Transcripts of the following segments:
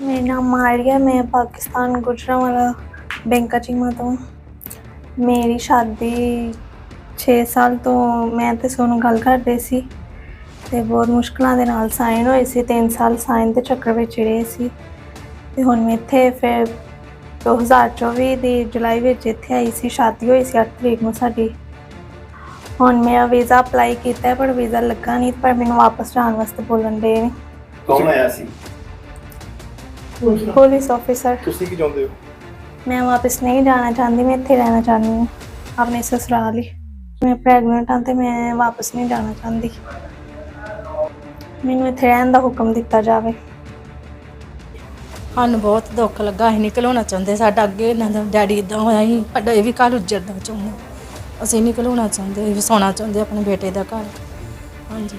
ਮੇਰਾ ਨਾਮ ਮਾਰੀਆ, ਮੈਂ ਪਾਕਿਸਤਾਨ ਗੁਜਰਾਂਵਾਲਾ ਬੈਂਕਾਚੀਮਾ ਤੋਂ। ਮੇਰੀ ਸ਼ਾਦੀ 6 ਸਾਲ ਤੋਂ ਮੈਂ ਤੇ ਸੋਨੂੰ ਗੱਲ ਕਰਦੇ ਸੀ ਤੇ ਬਹੁਤ ਮੁਸ਼ਕਲਾਂ ਦੇ ਨਾਲ ਸਾਈਨ ਹੋਏ ਸੀ 3 ਸਾਲ ਸਾਈਨ ਦੇ ਚੱਕਰ ਵਿੱਚ ਰਹੇ ਸੀ। ਤੇ ਹੁਣ ਮੈਂ ਇੱਥੇ ਫਿਰ 2024 ਦੀ ਜੁਲਾਈ ਵਿੱਚ ਇੱਥੇ ਆਈ ਸੀ, ਸ਼ਾਦੀ ਹੋਈ ਸੀ 8 ਤਰੀਕ ਨੂੰ ਸਾਡੀ। ਹੁਣ ਮੈਂ ਵੀਜ਼ਾ ਅਪਲਾਈ ਕੀਤਾ, ਪਰ ਵੀਜ਼ਾ ਲੱਗਾ ਨਹੀਂ, ਪਰ ਮੈਨੂੰ ਵਾਪਸ ਜਾਣ ਵਾਸਤੇ ਬੋਲਣ ਦੇ ਨੇ। ਕੌਣ ਆਇਆ ਸੀ? Police officer. ਤੁਸੀਂ ਕੀ ਚਾਹੁੰਦੇ ਹੋ? ਮੈਂ ਵਾਪਸ ਨਹੀਂ ਜਾਣਾ ਚਾਹੁੰਦੀ ਮੈਂ ਇੱਥੇ ਰਹਿਣਾ ਚਾਹੁੰਦੀ ਹਾਂ। ਆਪਣੇ ਸਸੁਰਾਲ ਹੀ। ਮੈਂ ਪ੍ਰੈਗਨੈਂਟ ਹਾਂ ਤੇ ਮੈਂ ਵਾਪਸ ਨਹੀਂ ਜਾਣਾ ਚਾਹੁੰਦੀ। ਮੈਨੂੰ ਇੱਥੇ ਰਹਿਣ ਦਾ ਹੁਕਮ ਦਿੱਤਾ ਜਾਵੇ। ਸਾਨੂੰ ਬਹੁਤ ਦੁੱਖ ਲੱਗਾ ਅਸੀਂ ਨਿਕਲਣਾ ਚਾਹੁੰਦੇ ਸਾਡਾ ਅੱਗੇ ਇਹਨਾਂ ਦਾ ਡੈਡੀ ਇਦਾਂ ਹੋਇਆ ਸੀ ਸਾਡਾ ਇਹ ਵੀ ਘਰ ਉੱਜੜਨਾ ਚਾਹੁੰਦੇ ਅਸੀਂ ਨਿਕਲਣਾ ਚਾਹੁੰਦੇ ਵਸਾਉਣਾ ਚਾਹੁੰਦੇ ਆਪਣੇ ਬੇਟੇ ਦਾ ਘਰ। ਹਾਂਜੀ।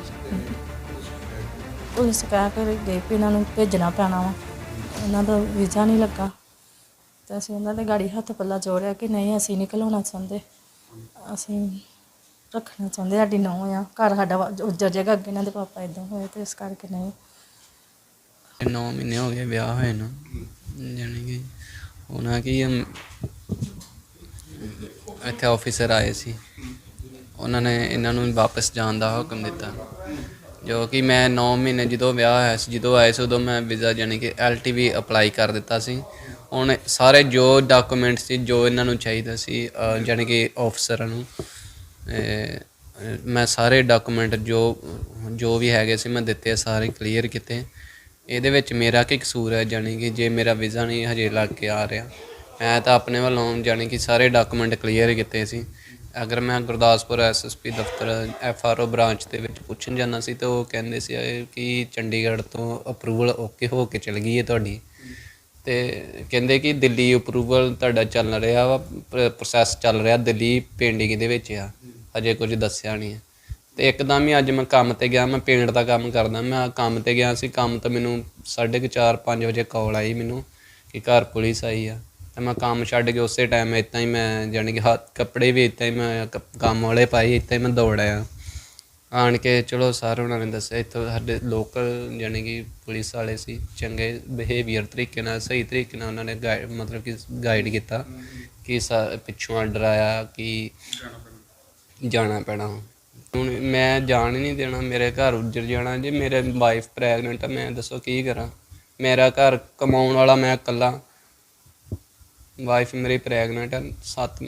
ਪੁਲਿਸ ਕਹਿ ਕੇ ਗਏ ਵੀ ਇਹਨਾਂ ਨੂੰ ਭੇਜਣਾ ਪੈਣਾ ਵਾ। ਇਹਨਾਂ ਦਾ ਵੀਜ਼ਾ ਨਹੀਂ ਲੱਗਾ। ਤੇ ਅਸੀਂ ਉਹਨਾਂ ਦੇ ਗਾੜੀ ਹੱਥ ਪੱਲਾ ਜੋੜਿਆ ਕਿ ਨਹੀਂ, ਅਸੀਂ ਨਿਕਲਣਾ ਚਾਹੁੰਦੇ। ਅਸੀਂ ਰੱਖਣਾ ਚਾਹੁੰਦੇ ਸਾਡੀ ਨੌਂ ਆ। ਘਰ ਸਾਡਾ ਵਾ- ਉੱਜੜ ਅੱਗੇ ਇਹਨਾਂ ਦੇ ਪਾਪਾ ਇਦਾਂ ਹੋਏ ਤੇ ਇਸ ਕਰਕੇ ਨਹੀਂ। 9 ਮਹੀਨੇ ਹੋ ਗਏ ਵਿਆਹ ਹੋਏ ਨੂੰ। ਜਾਣੀ ਕਿ ਉਹਨਾਂ ਕੀ ਇੱਥੇ ਆਫੀਸਰ ਆਏ ਸੀ। ਉਹਨਾਂ ਨੇ ਇਹਨਾਂ ਨੂੰ ਵਾਪਸ ਜਾਣ ਦਾ ਹੁਕਮ ਦਿੱਤਾ। ਜੋ ਕਿ ਮੈਂ 9 ਮਹੀਨੇ ਜਦੋਂ ਵਿਆਹ ਹੋਇਆ ਸੀ ਜਦੋਂ ਆਏ ਸੀ ਉਦੋਂ ਮੈਂ ਵੀਜ਼ਾ ਜਾਣੀ ਕਿ ਐਲਟੀਵੀ ਅਪਲਾਈ ਕਰ ਦਿੱਤਾ ਸੀ। ਹੁਣ ਸਾਰੇ ਜੋ ਡਾਕੂਮੈਂਟ ਸੀ ਜੋ ਇਹਨਾਂ ਨੂੰ ਚਾਹੀਦਾ ਸੀ ਅ, ਜਾਣੀ ਕਿ ਆਫਸਰਾਂ ਨੂੰ ਮੈਂ ਸਾਰੇ ਡਾਕੂਮੈਂਟ ਜੋ ਜੋ ਵੀ ਹੈਗੇ ਸੀ ਮੈਂ ਦਿੱਤੇ ਸਾਰੇ ਕਲੀਅਰ ਕੀਤੇ। ਇਹਦੇ ਵਿੱਚ ਮੇਰਾ ਕੀ ਕਸੂਰ ਹੈ ਜਾਣੀ ਕਿ ਜੇ ਮੇਰਾ ਵੀਜ਼ਾ ਨਹੀਂ ਹਜੇ ਲੱਗ ਕੇ ਆ ਰਿਹਾ ਮੈਂ ਤਾਂ ਆਪਣੇ ਵੱਲੋਂ ਜਾਣੀ ਕਿ ਸਾਰੇ ਡਾਕੂਮੈਂਟ ਕਲੀਅਰ ਕੀਤੇ ਸੀ। ਅਗਰ ਮੈਂ ਗੁਰਦਾਸਪੁਰ ਐਸਐਸਪੀ ਦਫ਼ਤਰ ਐਫਆਰਓ ਬ੍ਰਾਂਚ ਦੇ ਵਿੱਚ ਪੁੱਛਣ ਜਾਣਾ ਸੀ ਤਾਂ ਉਹ ਕਹਿੰਦੇ ਸੀ ਕਿ ਚੰਡੀਗੜ੍ਹ ਤੋਂ ਅਪਰੂਵਲ ਓਕੇ ਹੋ ਕੇ ਚਲ ਗਈ ਹੈ ਤੁਹਾਡੀ। ਤੇ ਕਹਿੰਦੇ ਕਿ ਦਿੱਲੀ ਅਪਰੂਵਲ ਤੁਹਾਡਾ ਚੱਲ ਰਿਹਾ ਵਾ ਪ੍ਰੋਸੈਸ ਚੱਲ ਰਿਹਾ ਦਿੱਲੀ ਪੇਂਡਿੰਗ ਦੇ ਵਿੱਚ ਆ ਅਜੇ ਕੁਝ ਦੱਸਿਆ ਨਹੀਂ ਹੈ। ਤੇ ਇੱਕਦਮ ਹੀ ਅੱਜ ਮੈਂ ਕੰਮ ਤੇ ਗਿਆ, ਮੈਂ ਪੇਂਟ ਦਾ ਕੰਮ ਕਰਦਾ, ਮੈਂ ਕੰਮ ਤੇ ਗਿਆ ਸੀ, ਕੰਮ ਤੋਂ ਮੈਨੂੰ 4:30 5 ਵਜੇ ਕਾਲ ਆਈ ਮੈਨੂੰ ਕਿ ਘਰ ਪੁਲਿਸ ਆਈ ਆ। ਤੇ ਮੈਂ ਕੰਮ ਛੱਡ ਕੇ ਉਸੇ ਟਾਈਮ ਇਤਾਂ ਹੀ ਮੈਂ ਜਾਣੀ ਕਿ ਹੱਥ ਕੱਪੜੇ ਵੀ ਇਤਾਂ ਹੀ ਮੈਂ ਕ- ਕੰਮ ਵਾਲੇ ਪਾਈ ਇਤਾਂ ਹੀ ਮੈਂ ਦੌੜ ਆਇਆ ਆਣ ਕੇ ਚਲੋ ਸਰ ਉਹਨਾਂ ਨੇ ਦੱਸਿਆ, ਇੱਥੋਂ ਸਾਡੇ ਲੋਕਲ ਜਾਣੀ ਕਿ ਪੁਲਿਸ ਵਾਲੇ ਸੀ, ਚੰਗੇ ਬਿਹੇਵੀਅਰ ਤਰੀਕੇ ਨਾਲ, ਸਹੀ ਤਰੀਕੇ ਨਾਲ ਉਹਨਾਂ ਨੇ ਗਾਈਡ ਮਤਲਬ ਕਿ ਗਾਈਡ ਕੀਤਾ ਕਿ ਸਾ- ਪਿੱਛੋਂ ਆਰਡਰ ਆਇਆ ਕਿ ਜਾਣਾ ਪੈਣਾ। ਹੁਣ ਮੈਂ ਜਾਣ ਹੀ ਨਹੀਂ ਦੇਣਾ, ਮੇਰੇ ਘਰ ਉੱਜੜ ਜਾਣਾ, ਜੇ ਮੇਰੇ ਵਾਈਫ ਪ੍ਰੈਗਨੈਂਟ ਆ, ਮੈਂ ਦੱਸੋ ਕੀ ਕਰਾਂ? ਮੇਰਾ ਘਰ ਕਮਾਉਣ ਵਾਲਾ ਮੈਂ ਇਕੱਲਾ। ਵਾਈਫ ਮੇਰੀ ਪ੍ਰੈਗਨੈਂਟ ਹੈ 7